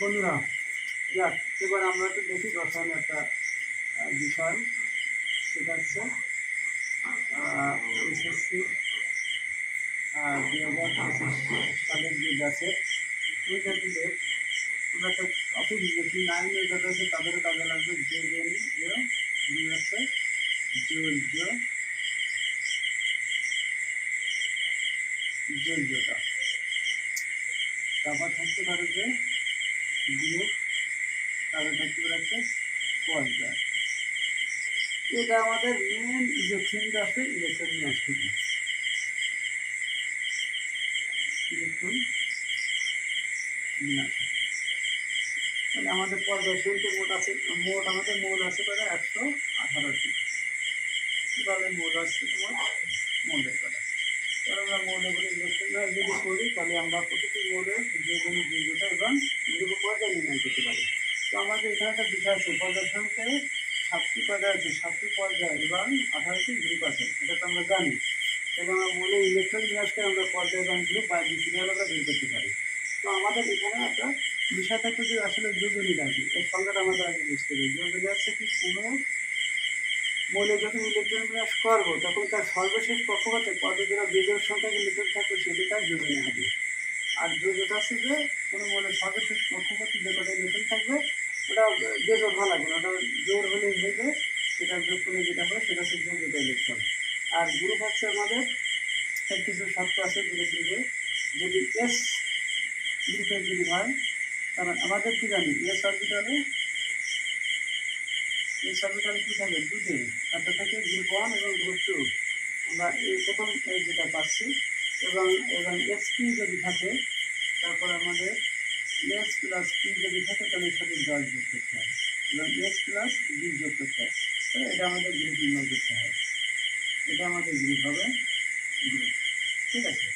বন্ধুরা, যাক, এবার আমরা একটু দেখি রসায়ন একটা বিষয়। সেটা হচ্ছে এসএসসি দুই হাজার পঁচিশ সালের যে গেছে ওই জাতিদের আমরা একটা অফিস দেখি নাইনে যাদের আছে, তাদেরও কাজে লাগবে, যে দুই আছে জৈব জৈবতা তারপর থাকতে পারে যে গ্রুপ তারপর থাকতে পারে পর্যায় এটা আমাদের মেন থিমটা আছে ইলেকট্রন নিয়ে আসতে ইলেকট্রন তাহলে আমাদের পর্যায় শুরুতে মোট আছে, মোট আমাদের মোল আছে প্রায় একশো আঠারোটি। তাহলে মোল আসছে তোমার মোলের করা তাহলে আমরা মৌলের করে ইলেকট্রন যদি করি, তাহলে আমরা প্রতিটি যে কোনো যোগ্যতা এবং গ্রুপ পর্যায় নির্ণয় করতে পারি। তো আমাদের এখানে একটা বিষয় আছে পর্যায় সংখ্যায় সাতটি পর্যায় আছে। সাতটি পর্যায় এবং আঠারোটি গ্রুপ আছে, এটা তো আমরা জানি। তাহলে আমরা মৌলের ইলেকট্রন বিন্যাস আমরা পর্যায় এবং গ্রুপ বা বিক্রিয়াল আমরা বের করতে পারি। তো আমাদের এখানে একটা বিষয় থাকবে যে আসলে যোজনী রাখি এই সংখ্যাটা আমাদের আগে বুঝতে হবে। যোজনী হচ্ছে কি? কোনো মৌলে যখন ইলেকট্রন বিন্যাস করব, তখন তার সর্বশেষ কক্ষপথে পদজোড়া বেজোর সংখ্যা যে ইলেকট্রন থাকবে সেটি তার যোজনী হবে। আর যোজটা আছে যে কোনো মৌলের সর্বশেষ কক্ষপথে যে কটা ইলেকট্রন থাকবে, ওটা বেজোর ভালো লাগবে না, ওটা জোর হলে হয়ে সেটা যোগ করলে যেটা হবে, সেটা হচ্ছে যোগ্যতা ইলেকট্রন আর গ্রুপ হচ্ছে আমাদের এর কিছু শর্ত আছে যেটা কিন্তু যদি এস গ্রুপের যদি হয় কারণ আমাদের কি জানি এস অরবিটালে এই অরবিটালে কী থাকে? দুটি। একটা থাকে গ্রুপ ওয়ান এবং গ্রুপ টু আমরা এই প্রথম যেটা পাচ্ছি, এবং এবং এস পি যদি থাকে তারপর আমাদের এস প্লাস পি যদি থাকে তাহলে সাথে দশ যোগ করতে হয়। এবং এস প্লাস বি যোগ করতে হয়। তাহলে এটা আমাদের গ্রুপ নির্ণয় করতে হয়। এটা আমাদের গ্রুপ হবে গ্রুপ ঠিক আছে?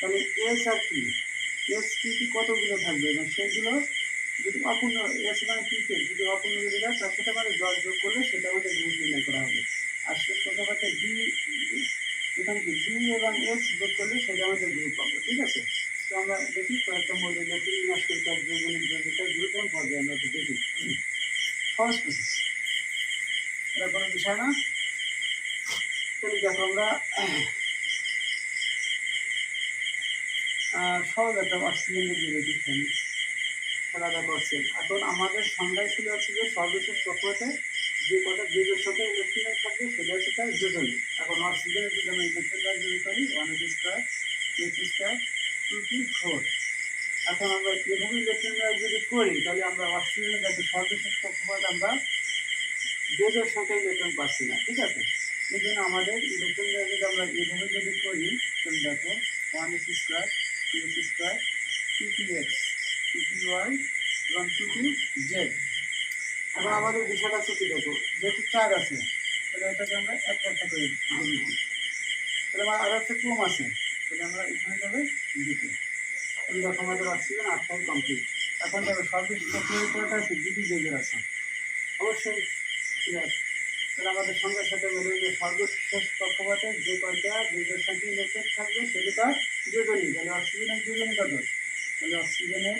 তাহলে S R P S P কি কতগুলো থাকবে? এবং সেগুলো যদি অপূর্ণ এস মানে পিকে যদি অপূর্ণ যদি দেয় তার সাথে আমাদের দশ যোগ করলে সেটা আমাদের গ্রুপ নির্ণয় করা হবে। আর শেষ কথা হচ্ছে ডি এখানে কি ডি এবং এস যোগ করলে সেটা আমাদের গ্রুপ পাবো ঠিক আছে? আমরা দেখি কয়েকটা নতুন মাস করতে হবে যেগুলো যেটা গ্রুপ এবং পর্যায়ে আমরা একটু দেখি। ফার্স্ট প্রসেস এটা কোনো বিষয় না। তাহলে দেখো আমরা সহজ একটা অক্সিজেনের আমি খেলাধা করছে এখন আমাদের সংজ্ঞায় ছিল হচ্ছে যে সর্বশেষ কক্ষপথে যে কটা যোজের সাথে ইলেকট্রন থাকবে, সেটা হচ্ছে তার যোজনী। এখন অক্সিজেনের যদি আমরা ইলেকট্রন যদি করি one square H square two two four এখন আমরা এভাবে ইলেকট্রন যদি করি, তাহলে আমরা অক্সিজেনের কাছে সর্বশেষ কক্ষপথ আমরা যোজের সাথে ইলেকট্রন পাচ্ছি না, ঠিক আছে? এই জন্য আমাদের ইলেকট্রন যদি আমরা এভাবে যদি করি, তাহলে দেখো one H square two H square two P X two P Y এবং টু পি জেড এখন আমাদের বিষয়টা কি দেখো, যেহেতু চার আছে, তাহলে এটাকে আমরা একটা একটা করে তাহলে আমার আরও একটা কম আছে। তাহলে আমরা এখানে যাবে তাহলে দেখো আমাদের অক্সিজেন আটটাই কমপ্লিট এখন দেখো সর্বশেষ প্রক্রিয়া করাটা আছে দুটি জেগের আছে অবশ্যই, ঠিক আছে। তাহলে আমাদের সঙ্গে সাথে বলে যে সর্বশেষ কক্ষপথে যে কয়টা দুইটার সাথে ইলেকট্রিক থাকবে, সেটা তার যোজনী, তাহলে অক্সিজেনের যোজনী কত? তাহলে অক্সিজেনের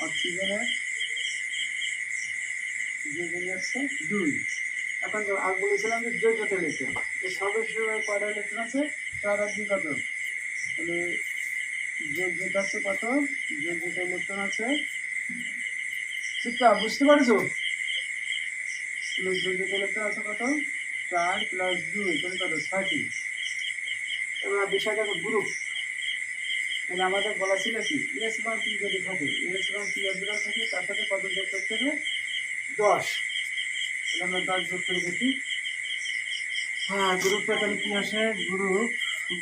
অক্সিজেনের যোজনী হচ্ছে দুই। এখন আর বলেছিলাম যে যোগ্যতা ইলেকট্রন এই সর্বশেষ কয়টা ইলেকট্রন আছে চার আর কত? তাহলে যোগ্যতা আছে কত? যোগ্যতা ইলেকট্রন আছে। শিক্ষা, বুঝতে পারছ? যোগ্যতা ইলেকট্রন আছে কত? চার প্লাস দুই, তাহলে কত? ছয়টি। এবার বিষয়টা গ্রুপ তাহলে আমাদের বলা ছিল কি? এবং পি যদি থাকে পি অর্বিটাল থাকে, তার সাথে কত যোগ করতে হবে? দশ। আমরা দশ যোগ করে দেখি। হ্যাঁ গ্রুপটা তাহলে কি আসে? গ্রুপ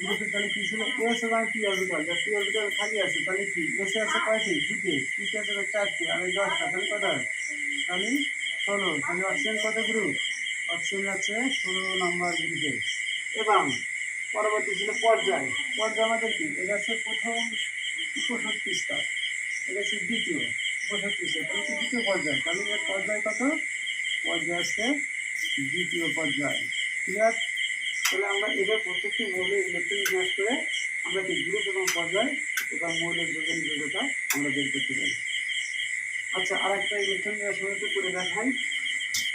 গ্রুপে তাহলে কি ছিল? এস এবং পি অর্বিটাল যা পি অর্বিটাল খালি আছে, তাহলে কি? এস আছে কয়টি? দুটি। পিতে আছে চারটি। আর এই দশটা, তাহলে হয় তাহলে ষোলো। তাহলে অক্সিজেন কত গ্রুপ অক্সিজেন আছে ষোলো নম্বর গ্রুপে এবং পরবর্তী ছিল পর্যায়। পর্যায় আমাদের কি? এটা হচ্ছে প্রথম উপশক্তি এটা হচ্ছে দ্বিতীয় উপশক্তি স্তর দ্বিতীয় পর্যায়? তাহলে এর পর্যায় কত? পর্যায় হচ্ছে দ্বিতীয় পর্যায়। ক্লিয়ার তাহলে আমরা এবার প্রত্যেকটি মৌলে ইলেকট্রন বিন্যাস করে আমরা কি গ্রুপ এবং পর্যায় এবং মৌলের যোজন যোগ্যতা আমরা বের করতে পারি। আচ্ছা আর একটা ইলেকট্রন সময় করে দেখাই।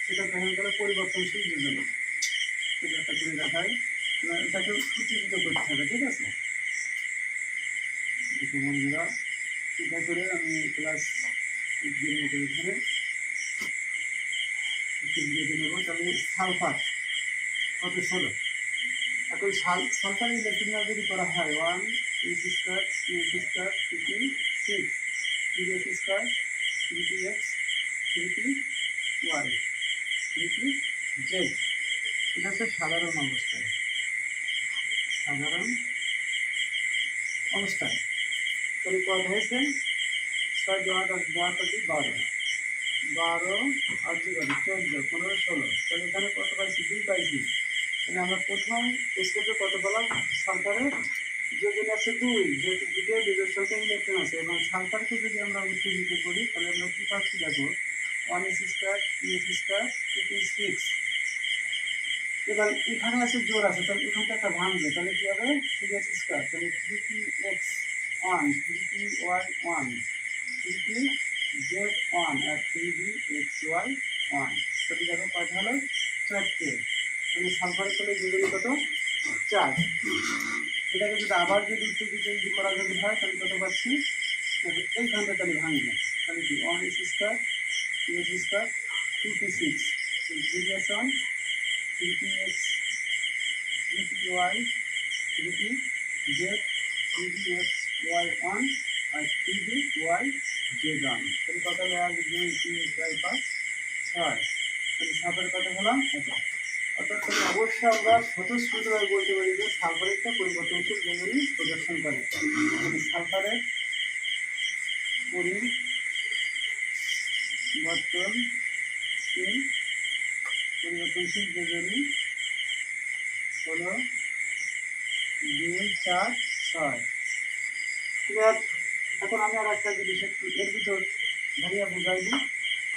সেটা দেখা গেল পরিবর্তনশীল যোজন এটা একটা করে দেখাই। এটাকে উত্তেজিত করতে হবে, ঠিক আছে? বন্ধুরা, এটা করে আমি ক্লাস দিয়ে নেব উত্তেজিত নেব তাহলে সালফার কত ষোলো এখন সাল সালফার ইলেকট্রন যদি করা হয় one H square two H square two six three H square three T X three T Y three T Z এটা হচ্ছে সাধারণ অবস্থায় সাধারণ অবস্থায় তাহলে কত হয়েছে ছয় বারো বারো, আর দুই বারো, চোদ্দ, পনেরো, ষোলো। তাহলে এখানে কত পাইছি? দুই পাইছি। তাহলে আমরা প্রথম স্টেপে কত পেলাম? সালফারের যোজন আছে দুই, যেহেতু দুটো বিজয় সংখ্যা ইলেকট্রন আছে, এবং সালফারকে যদি আমরা উত্তেজিত করি, তাহলে আমরা কী পাচ্ছি? দেখো one S square two S square two T six এবার এখানে আছে জোর আছে, তাহলে এখানটা একটা ভাঙবে। তাহলে কী হবে? থ্রি এক্স স্কোয়ার তাহলে three T X one three T Y one three Z one R three D X Y one তাহলে দেখো কয়টা হলো চারটে তাহলে সালফারের তাহলে যোজনী কত? চার। এটাকে যদি আবার যদি উত্তেজিত যদি করা যদি হয়, তাহলে কত পাচ্ছি? এইখানটা তাহলে ভাঙবে। তাহলে কি? One S square two S square two T six three one three T X three T Y three T Z three T X Y one R three T Y Z one তাহলে কত হলো এক দুই তিন চার পাঁচ ছয় তাহলে সাফের কত হলাম এটা অর্থাৎ তাহলে অবশ্যই আমরা স্বতঃস্ফূর্তভাবে বলতে পারি যে সালফার একটা পরিবর্তনশীল যোজনী প্রদর্শন করে। তাহলে সালফারের পরিবর্তনশীল পরিবর্তনশীল যোজনী হলো দুই, চার, ছয়। এখন আমি আর একটা জিনিস একটু এর ভিতর ধরিয়া বুঝাই দিই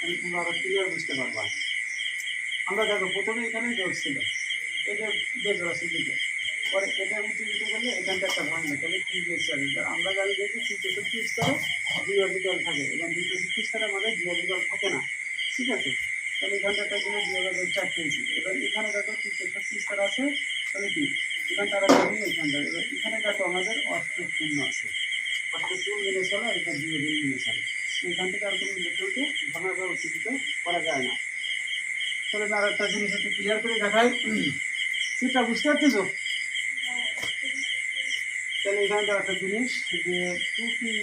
আমি তোমরা আরও ক্লিয়ার বুঝতে পারবা। আমরা দেখো, প্রথমে এখানে জোর ছিল। এটা বেজোর আছে পরে এটা উত্তেজিত করলে এখানটা একটা ভাঙবে। তাহলে কি দিয়েছে আমরা জানি যে তিনশো সত্যি স্তরে দুই অর্বিটাল থাকে। এবং দুইশো সত্যি স্তরের মধ্যে দুই অর্বিটাল থাকে না। ঠিক আছে? তাহলে এখানটা জন্য দুই অর্বিটাল চারটে হয়েছে এবার এখানে দেখো তিনশো সত্যি স্তর আছে, তাহলে কি? এখানে তারা জানি এখানটা এবার এখানে দেখো আমাদের অষ্টপূর্ণ আছে। অষ্টপূর্ণ মিলে চলে, আর এটা দুই দুই মিলে চলে। এখান থেকে আর কোনো ইলেকট্রনকে ভাঙা বা উত্তেজিত করা যায় না। তাহলে আর একটা জিনিস একটু ক্লিয়ার করে দেখাই। সেটা বুঝতে পারতেছো তাহলে এখানে তো একটা জিনিস যে টুপি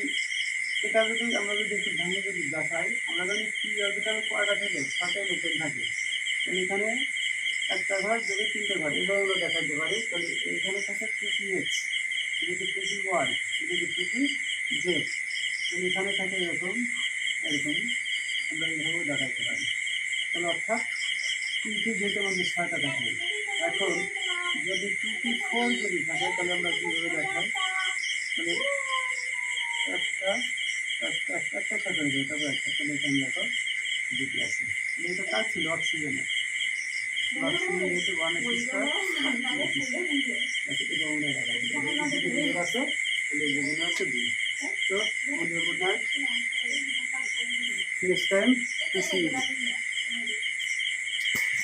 এটা যদি আমরা যদি একটু ভেঙে যদি দেখাই, আমরা জানি পি অরবিটাল কয়টা থাকে ছটা ইলেকট্রন থাকে। তাহলে এখানে একটা ঘর যদি তিনটে ঘর এবার আমরা দেখাতে পারি। তাহলে এখানে থাকে টু পি এক্স এদিকে টু পি ওয়াই এদিকে টু পি জেড তাহলে এখানে থাকে এরকম এরকম, আমরা এইভাবে দেখাতে পারি। তাহলে অর্থাৎ কিন্তু যেহেতু আমাদের ছয়টা থাকে এখন যদি টু ফোন যদি থাকে, তাহলে আমরা কীভাবে দেখাই? মানে একটা একটা একটা একটা তবে একটা তাহলে এখানে দেখো, দুটি আছে। তাহলে এটা কাজ ছিল অক্সিজেনের অক্সিজেন যেহেতু ওয়ান আছে তো নেক্সট টাইম